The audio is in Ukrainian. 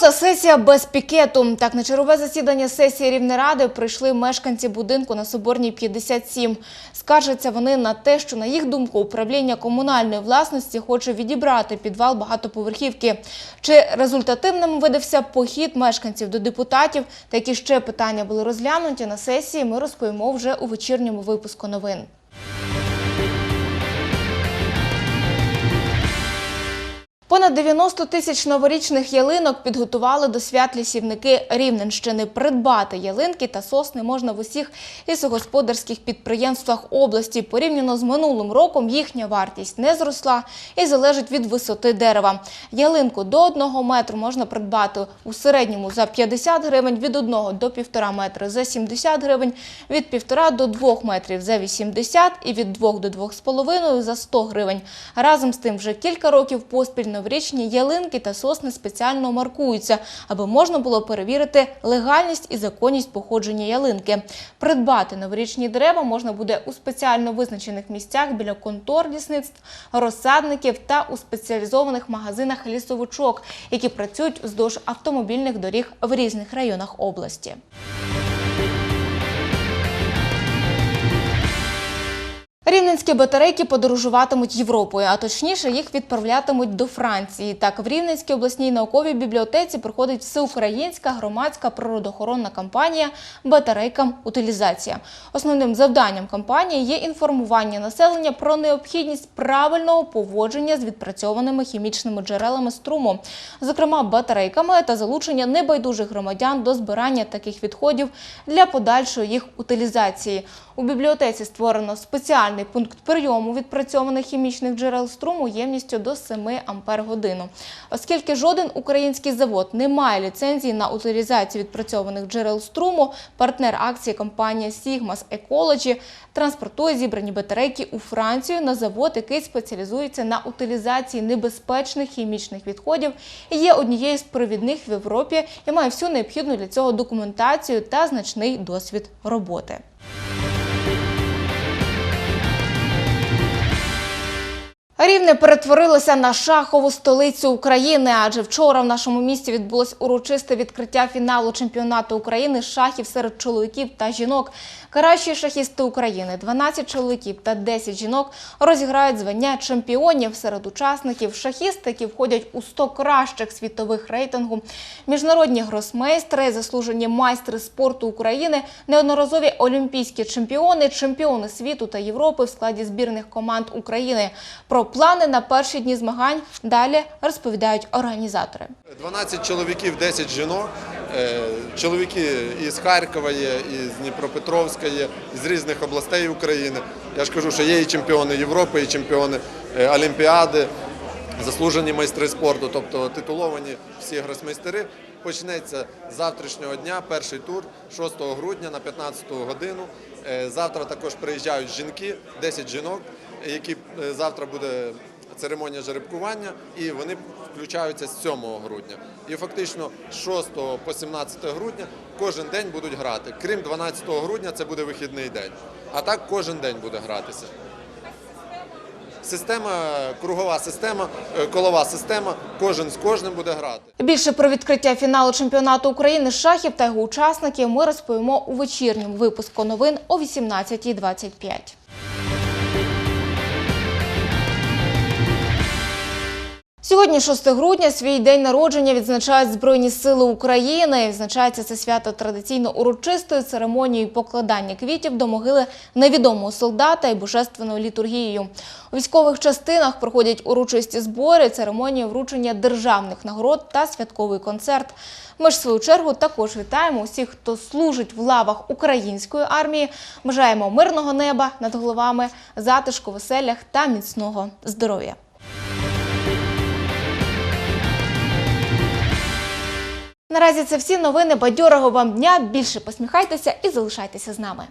За сесія без пікету? Так, на чергове засідання сесії Рівнеради прийшли мешканці будинку на Соборній 57. Скаржаться вони на те, що, на їх думку, управління комунальної власності хоче відібрати підвал багатоповерхівки. Чи результативним видався похід мешканців до депутатів? Та які ще питання були розглянуті на сесії, ми розповімо вже у вечірньому випуску новин. Понад 90 тисяч новорічних ялинок підготували до свят лісівники Рівненщини. Придбати ялинки та сосни можна в усіх лісогосподарських підприємствах області. Порівняно з минулим роком їхня вартість не зросла і залежить від висоти дерева. Ялинку до 1 метру можна придбати у середньому за 50 гривень, від 1 до 1,5 метри за 70 гривень, від 1,5 до 2 метрів за 80 і від 2 до 2,5 за 100 гривень. Разом з тим вже кілька років поспіль новорічні ялинки та сосни спеціально маркуються, аби можна було перевірити легальність і законність походження ялинки. Придбати новорічні дерева можна буде у спеціально визначених місцях біля контор лісництв, розсадників та у спеціалізованих магазинах лісовичок, які працюють вздовж автомобільних доріг в різних районах області. Рівненські батарейки подорожуватимуть Європою, а точніше їх відправлятимуть до Франції. Так, в Рівненській обласній науковій бібліотеці проходить всеукраїнська громадська природоохоронна кампанія Батарейкам утилізація. Основним завданням кампанії є інформування населення про необхідність правильного поводження з відпрацьованими хімічними джерелами струму, зокрема батарейками та залучення небайдужих громадян до збирання таких відходів для подальшої їх утилізації. У бібліотеці створено спеціальний пункт прийому відпрацьованих хімічних джерел струму ємністю до 7 ампер годину. Оскільки жоден український завод не має ліцензії на утилізацію відпрацьованих джерел струму, партнер акції компанія Sigmas Ecology транспортує зібрані батарейки у Францію на завод, який спеціалізується на утилізації небезпечних хімічних відходів і є однією з провідних в Європі і має всю необхідну для цього документацію та значний досвід роботи. Рівне перетворилося на шахову столицю України, адже вчора в нашому місті відбулось урочисте відкриття фіналу чемпіонату України шахів серед чоловіків та жінок. Кращі шахісти України, 12 чоловіків та 10 жінок розіграють звання чемпіонів серед учасників. Шахісти, які входять у 100 кращих світових рейтингу. Міжнародні гросмейстри, заслужені майстри спорту України, неодноразові олімпійські чемпіони, чемпіони світу та Європи в складі збірних команд України. Про плани на перші дні змагань далі розповідають організатори. 12 чоловіків, 10 жінок. Е, Чоловіки із Харкова є, із Дніпропетровська є, з різних областей України. Я ж кажу, що є і чемпіони Європи, і чемпіони е, Олімпіади, заслужені майстри спорту, тобто титуловані всі гросмейстери. Почнеться з завтрашнього дня, перший тур 6 грудня на 15 годину. Е, Завтра також приїжджають жінки, 10 жінок, які е, завтра буде церемонія жеребкування, і вони включаються з 7 грудня. І фактично з 6 по 17 грудня кожен день будуть грати. Крім 12 грудня, це буде вихідний день. А так кожен день буде гратися. Система, кругова система, е, колова система, кожен з кожним буде грати. Більше про відкриття фіналу чемпіонату України шахів та його учасників ми розповімо у вечірньому випуску новин о 18.25. Сьогодні, 6 грудня, свій день народження відзначають Збройні Сили України. Відзначається це свято традиційно урочистою церемонією покладання квітів до могили невідомого солдата і божественною літургією. У військових частинах проходять урочисті збори, церемонії вручення державних нагород та святковий концерт. Ми ж в свою чергу також вітаємо усіх, хто служить в лавах української армії. Бажаємо мирного неба над головами, затишку, веселях та міцного здоров'я. Наразі це всі новини бадьорого вам дня. Більше посміхайтеся і залишайтеся з нами.